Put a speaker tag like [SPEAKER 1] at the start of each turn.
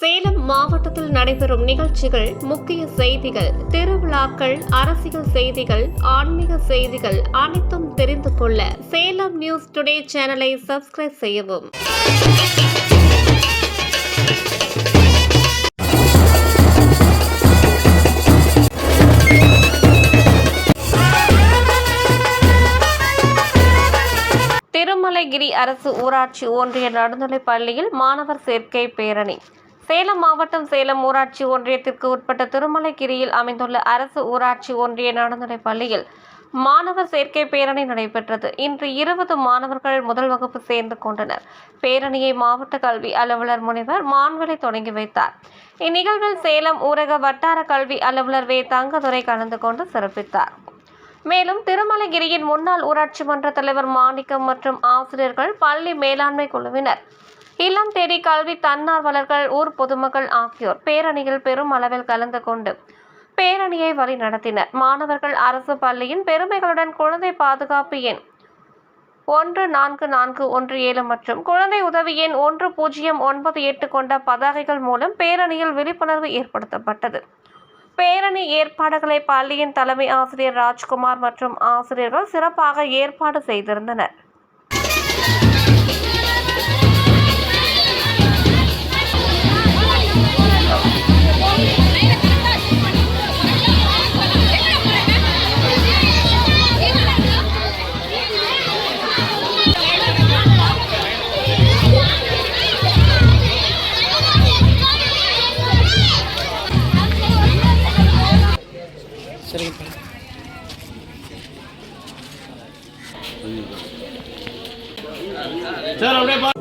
[SPEAKER 1] சேலம் மாவட்டத்தில் நடைபெறும் நிகழ்ச்சிகள் முக்கிய செய்திகள் திருவிழாக்கள் அரசியல் செய்திகள் ஆன்மீக செய்திகள் அனைத்தும் தெரிந்து கொள்ள சேலம் நியூஸ் டுடே சேனலை சப்ஸ்கிரைப் செய்யவும். திருமலைகிரி அரசு ஊராட்சி ஒன்றிய நடுநிலைப் பள்ளியில் மாணவர் சேர்க்கை பேரணி. சேலம் மாவட்டம் சேலம் ஊராட்சி ஒன்றியத்திற்கு உட்பட்ட திருமலைகிரியில் அமைந்துள்ள அரசு ஊராட்சி ஒன்றிய நடுநிலைப் பள்ளியில் மாணவர் சேர்க்கை பேரணி நடைபெற்றது. இன்று இருபது மாணவர்கள் முதல் வகுப்பு சேர்ந்து கொண்டனர். பேரணியை மாவட்ட கல்வி அலுவலர் முனைவர் மான்வெளி தொடங்கி வைத்தார். இந்நிகழ்வில் சேலம் ஊரக வட்டார கல்வி அலுவலர் வே. தங்கதுரை கலந்து கொண்டு சிறப்பித்தார். மேலும் திருமலைகிரியின் முன்னாள் ஊராட்சி மன்ற தலைவர் மாணிக்கம் மற்றும் ஆசிரியர்கள் பள்ளி மேலாண்மை குழுவினர் இல்லம் தேடி கல்வி தன்னார்வலர்கள் ஊர் பொதுமக்கள் ஆகியோர் பேரணியில் பெரும் அளவில் கலந்து கொண்டு பேரணியை வழி நடத்தினர். மாணவர்கள் அரசு பள்ளியின் பெருமைகளுடன் குழந்தை பாதுகாப்பு எண் ஒன்று நான்கு நான்கு ஒன்று ஏழு மற்றும் குழந்தை உதவி எண் ஒன்று பூஜ்ஜியம் ஒன்பது எட்டு கொண்ட பதாகைகள் மூலம் பேரணியில் விழிப்புணர்வு ஏற்படுத்தப்பட்டது. பேரணி ஏற்பாடுகளை பள்ளியின் தலைமை ஆசிரியர் ராஜ்குமார் மற்றும் ஆசிரியர்கள் சிறப்பாக ஏற்பாடு செய்திருந்தனர். চল